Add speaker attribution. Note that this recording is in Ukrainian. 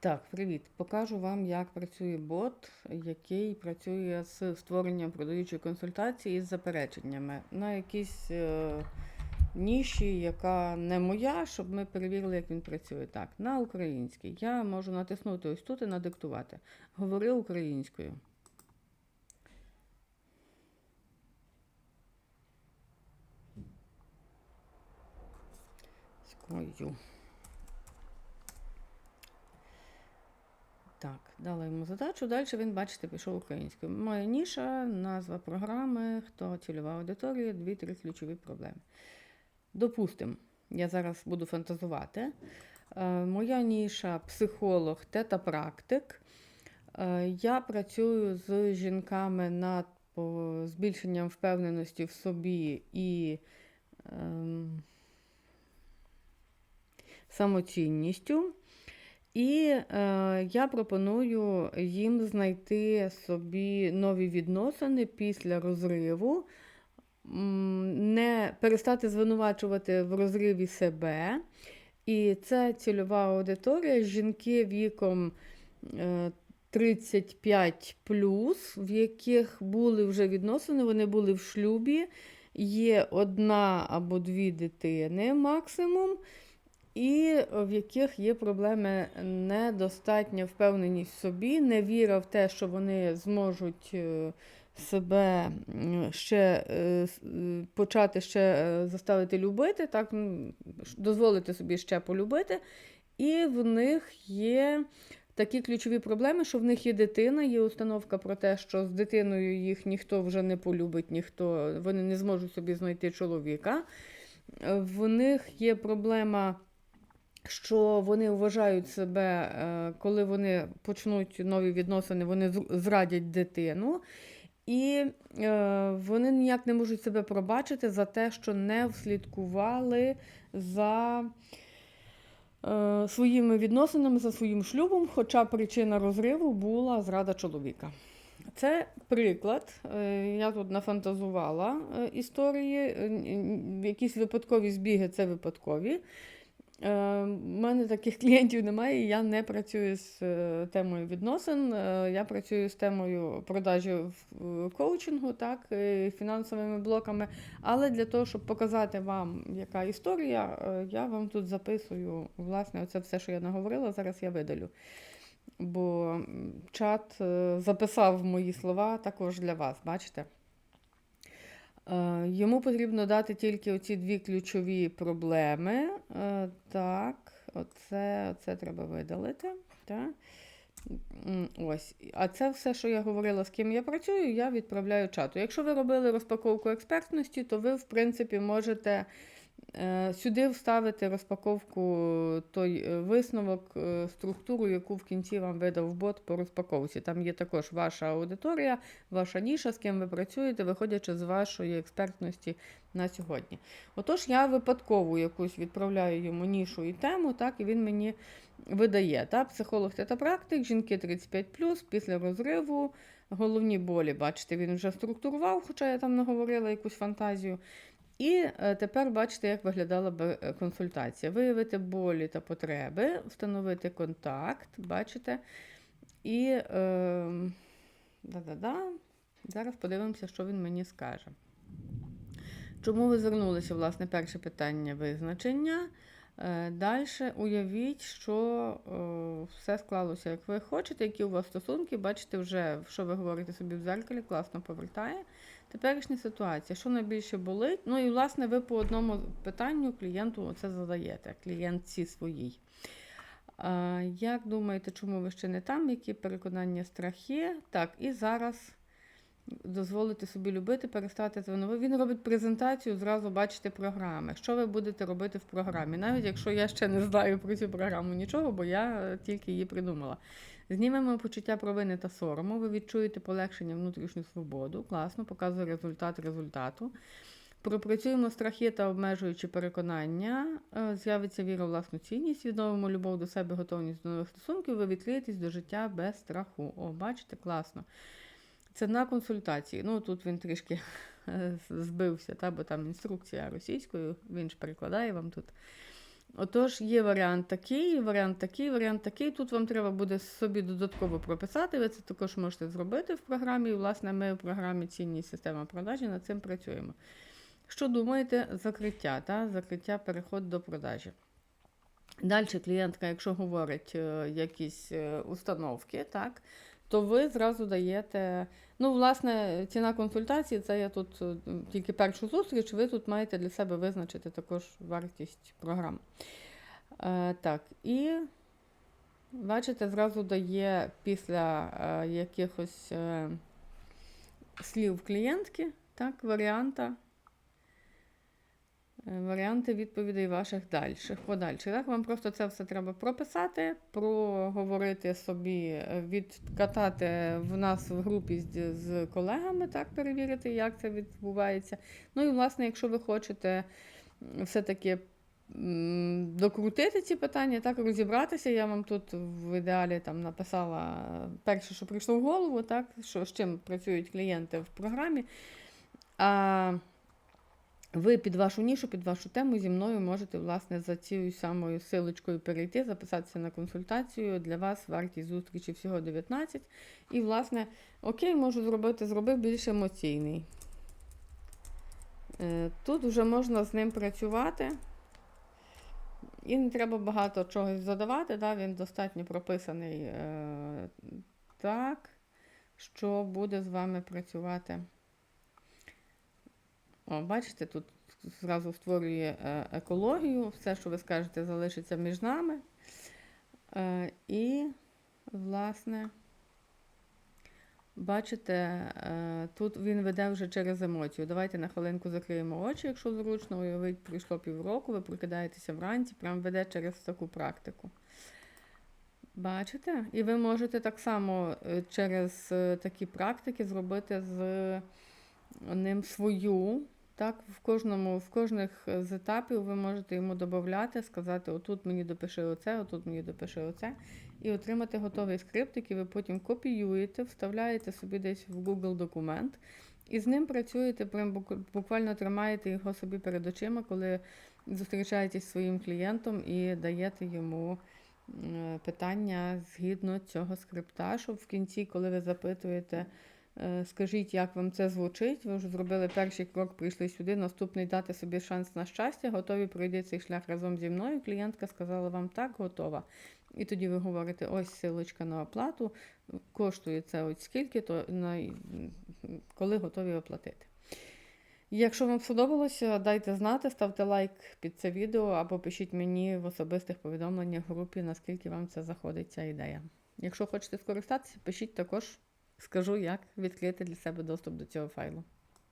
Speaker 1: Так, привіт. Покажу вам, як працює бот, який працює з створенням продаючої консультації з запереченнями на якійсь е, ніші, яка не моя, щоб ми перевірили, як він працює. Так, на українській. Я можу натиснути ось тут і надиктувати. Говори українською. Скою. Так, дала йому задачу. Далі він, бачите, пішов українською. Моя ніша, назва програми, хто цільова аудиторія, дві-три ключові проблеми. Допустимо, я зараз буду фантазувати. Е, Моя ніша психолог, тета-практик. Е, Я працюю з жінками над збільшенням впевненості в собі і ем, самоцінністю. І е, я пропоную їм знайти собі нові відносини після розриву, не перестати звинувачувати в розриві себе. І це цільова аудиторія. Жінки віком е, 35 в яких були вже відносини, вони були в шлюбі, є одна або дві дитини максимум і в яких є проблеми недостатня впевненість в собі, невіра в те, що вони зможуть е, себе ще е, е, почати ще заставити любити, так, дозволити собі ще полюбити. І в них є такі ключові проблеми, що в них є дитина, є установка про те, що з дитиною їх ніхто вже не полюбить, ніхто, вони не зможуть собі знайти чоловіка. В них є проблема що вони вважають себе, е, коли вони почнуть нові відносини, вони зрадять дитину. І е, вони ніяк не можуть себе пробачити за те, що не вслідкували за е, своїми відносинами, за своїм шлюбом, хоча причина розриву була зрада чоловіка. Це приклад. Е, Я тут нафантазувала е, історії. Якісь випадкові збіги це випадкові. Е, У мене таких клієнтів немає, я не працюю з е, темою відносин. Е, Я працюю з темою продажі е, коучингу, так, е, фінансовими блоками. Але для того, щоб показати вам, яка історія, е, я вам тут записую власне оце все, що я наговорила. Зараз я видалю. Бо чат е, записав мої слова також для вас, бачите? Е, Йому потрібно дати тільки оці дві ключові проблеми. Е, Так, оце, оце треба видалити. Так. Ось. А це все, що я говорила, з ким я працюю, я відправляю чату. Якщо ви робили розпаковку експертності, то ви, в принципі, можете сюди вставити розпаковку той е, висновок, е, структуру, яку в кінці вам видав бот по розпаковці. Там є також ваша аудиторія, ваша ніша, з ким ви працюєте, виходячи з вашої експертності на сьогодні. Отож, я випадково якусь відправляю йому нішу і тему, так, і він мені видає. Так, психолог тета-практик, жінки 35 після розриву. Головні болі, бачите, він вже структурував, хоча я там не говорила якусь фантазію. І е, тепер бачите, як виглядала би е, консультація. Виявити болі та потреби, встановити контакт, бачите. І е, да-да-да. зараз подивимося, що він мені скаже. Чому ви звернулися, власне, перше питання визначення. Далі уявіть, що е, все склалося, як ви хочете, які у вас стосунки, бачите, вже, що ви говорите собі в зеркалі, класно повертає. Теперішня ситуація, що найбільше болить? Ну і, власне, ви по одному питанню клієнту це задаєте, клієнтці своїй. Як думаєте, чому ви ще не там? Які переконання, страхи? Так, і зараз дозволити собі любити, перестати звинувати. Він робить презентацію, зразу бачите програми. Що ви будете робити в програмі? Навіть якщо я ще не знаю про цю програму нічого, бо я тільки її придумала. Знімемо почуття провини та сорому, ви відчуєте полегшення внутрішню свободу. Класно, показує результат результату. Пропрацюємо страхи та обмежуючі переконання, е, з'явиться віра в власну цінність, відновимо любов до себе, готовність до нових стосунків, ви відкриєтесь до життя без страху. О, бачите, класно. Це на консультації. Ну, тут він трішки е, збився, та, бо там інструкція російською, він ж перекладає вам тут. Отож, є варіант такий, варіант такий, варіант такий. Тут вам треба буде собі додатково прописати. Ви це також можете зробити в програмі. Власне, ми в програмі цінні система продажі над цим працюємо. Що думаєте, закриття, та? закриття, переход до продажі. Далі клієнтка, якщо говорить е, якісь е, установки, так, то ви зразу даєте. Ну, власне, ціна консультації це я тут е, тільки першу зустріч, ви тут маєте для себе визначити також вартість програм. Е, так, і бачите, зразу дає після е, якихось е, слів клієнтки, так, варіанта. Е, Варіанти відповідей ваших дальших, подальших. Так, вам просто це все треба прописати, проговорити собі, е, відкатати в нас в групі з, з колегами, так, перевірити, як це відбувається. Ну і, власне, якщо ви хочете все-таки докрутити ці питання, так, розібратися, я вам тут в ідеалі там написала е, перше, що прийшло в голову, так, що, з чим працюють клієнти в програмі. А ви під вашу нішу, під вашу тему зі мною можете, власне, за цією самою силочкою перейти, записатися на консультацію. Для вас вартість зустрічі всього 19. І, власне, окей, можу зробити, зробив більш емоційний. Е, Тут вже можна з ним працювати. І не треба багато чогось задавати, да? він достатньо прописаний е, так, що буде з вами працювати. О, бачите, тут зразу створює е, екологію, все, що ви скажете, залишиться між нами. Е, і, власне, бачите, е, тут він веде вже через емоцію. Давайте на хвилинку закриємо очі, якщо зручно, уявіть, пройшло півроку, ви прокидаєтеся вранці, прям веде через таку практику. Бачите? І ви можете так само через такі практики зробити з ним свою. Так, в кожному, в кожних е, з етапів ви можете йому додати, сказати, отут мені допиши оце, отут мені допиши оце, і отримати готовий скрипт, який ви потім копіюєте, вставляєте собі десь в Google документ, і з ним працюєте, прям буквально тримаєте його собі перед очима, коли зустрічаєтесь зі своїм клієнтом і даєте йому е, питання згідно цього скрипта, щоб в кінці, коли ви запитуєте, Скажіть, як вам це звучить? Ви вже зробили перший крок, прийшли сюди. Наступний дати собі шанс на щастя, готові пройти цей шлях разом зі мною. Клієнтка сказала вам так, готова. І тоді ви говорите: ось силочка на оплату, коштує це ось скільки, то на... коли готові оплатити. Якщо вам сподобалося, дайте знати, ставте лайк під це відео або пишіть мені в особистих повідомленнях в групі, наскільки вам це заходить ця ідея. Якщо хочете скористатися, пишіть також. Скажу, як відкрити для себе доступ до цього файлу.